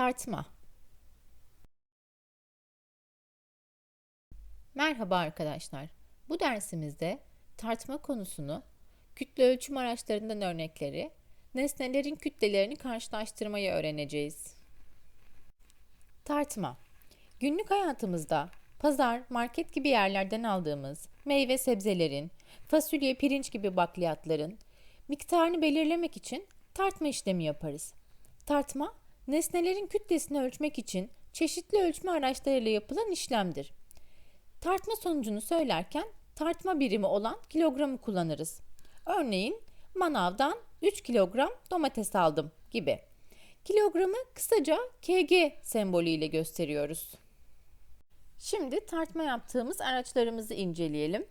Tartma Merhaba arkadaşlar. Bu dersimizde tartma konusunu, kütle ölçüm araçlarından örnekleri, nesnelerin kütlelerini karşılaştırmayı öğreneceğiz. Tartma Günlük hayatımızda pazar, market gibi yerlerden aldığımız meyve sebzelerin, fasulye, pirinç gibi bakliyatların miktarını belirlemek için tartma işlemi yaparız. Tartma, nesnelerin kütlesini ölçmek için çeşitli ölçme araçlarıyla yapılan işlemdir. Tartma sonucunu söylerken tartma birimi olan kilogramı kullanırız. Örneğin manavdan 3 kilogram domates aldım gibi. Kilogramı kısaca kg sembolüyle gösteriyoruz. Şimdi tartma yaptığımız araçlarımızı inceleyelim.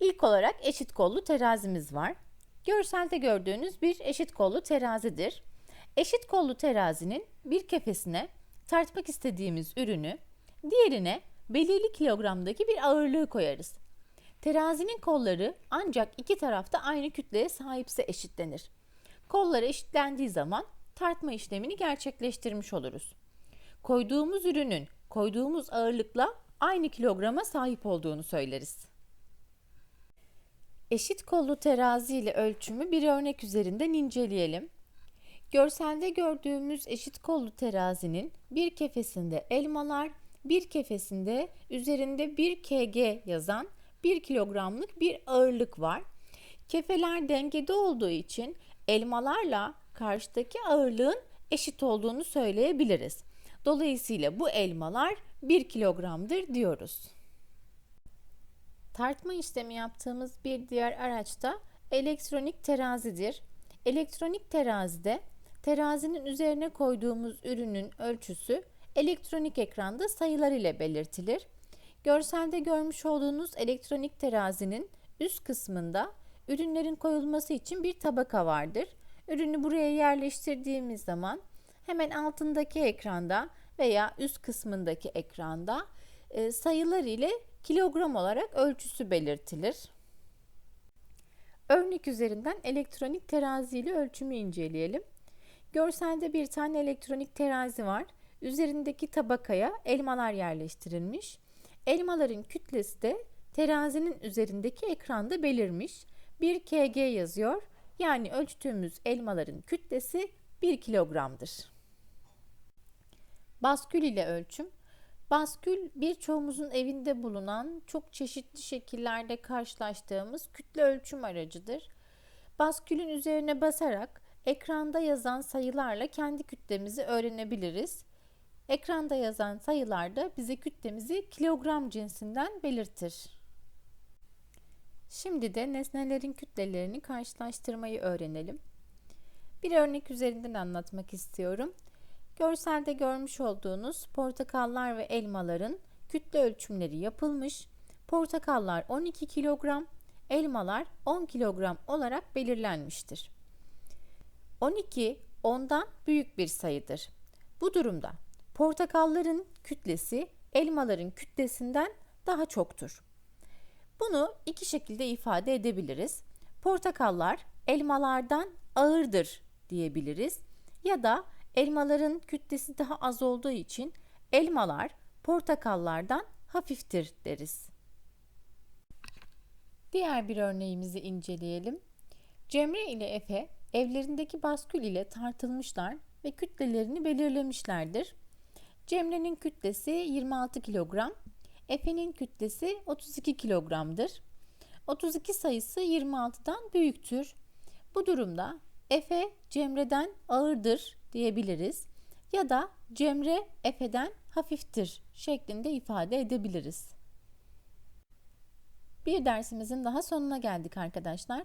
İlk olarak eşit kollu terazimiz var. Görselde gördüğünüz bir eşit kollu terazidir. Eşit kollu terazinin bir kefesine tartmak istediğimiz ürünü, diğerine belirli kilogramdaki bir ağırlığı koyarız. Terazinin kolları ancak iki tarafta aynı kütleye sahipse eşitlenir. Kolları eşitlendiği zaman tartma işlemini gerçekleştirmiş oluruz. Koyduğumuz ürünün koyduğumuz ağırlıkla aynı kilograma sahip olduğunu söyleriz. Eşit kollu terazi ile ölçümü bir örnek üzerinden inceleyelim. Görselde gördüğümüz eşit kollu terazinin bir kefesinde elmalar, bir kefesinde üzerinde 1 kg yazan 1 kilogramlık bir ağırlık var. Kefeler dengede olduğu için elmalarla karşıdaki ağırlığın eşit olduğunu söyleyebiliriz. Dolayısıyla bu elmalar 1 kilogramdır diyoruz. Tartma işlemi yaptığımız bir diğer araç da elektronik terazidir. Elektronik terazide terazinin üzerine koyduğumuz ürünün ölçüsü elektronik ekranda sayılar ile belirtilir. Görselde görmüş olduğunuz elektronik terazinin üst kısmında ürünlerin koyulması için bir tabaka vardır. Ürünü buraya yerleştirdiğimiz zaman hemen altındaki ekranda veya üst kısmındaki ekranda e, sayılar ile kilogram olarak ölçüsü belirtilir. Örnek üzerinden elektronik terazi ile ölçümü inceleyelim. Görselde bir tane elektronik terazi var. Üzerindeki tabakaya elmalar yerleştirilmiş. Elmaların kütlesi de terazinin üzerindeki ekranda belirmiş. 1 kg yazıyor. Yani ölçtüğümüz elmaların kütlesi 1 kilogramdır. Baskül ile ölçüm. Baskül birçoğumuzun evinde bulunan çok çeşitli şekillerde karşılaştığımız kütle ölçüm aracıdır. Baskülün üzerine basarak ekranda yazan sayılarla kendi kütlemizi öğrenebiliriz. Ekranda yazan sayılar da bize kütlemizi kilogram cinsinden belirtir. Şimdi de nesnelerin kütlelerini karşılaştırmayı öğrenelim. Bir örnek üzerinden anlatmak istiyorum. Görselde görmüş olduğunuz portakallar ve elmaların kütle ölçümleri yapılmış. Portakallar 12 kilogram, elmalar 10 kilogram olarak belirlenmiştir. 12 10'dan büyük bir sayıdır. Bu durumda portakalların kütlesi elmaların kütlesinden daha çoktur. Bunu iki şekilde ifade edebiliriz. Portakallar elmalardan ağırdır diyebiliriz ya da elmaların kütlesi daha az olduğu için elmalar portakallardan hafiftir deriz. Diğer bir örneğimizi inceleyelim. Cemre ile Efe evlerindeki baskül ile tartılmışlar ve kütlelerini belirlemişlerdir. Cemre'nin kütlesi 26 kilogram, Efe'nin kütlesi 32 kilogramdır. 32 sayısı 26'dan büyüktür. Bu durumda Efe Cemre'den ağırdır diyebiliriz ya da Cemre Efe'den hafiftir şeklinde ifade edebiliriz. Bir dersimizin daha sonuna geldik arkadaşlar.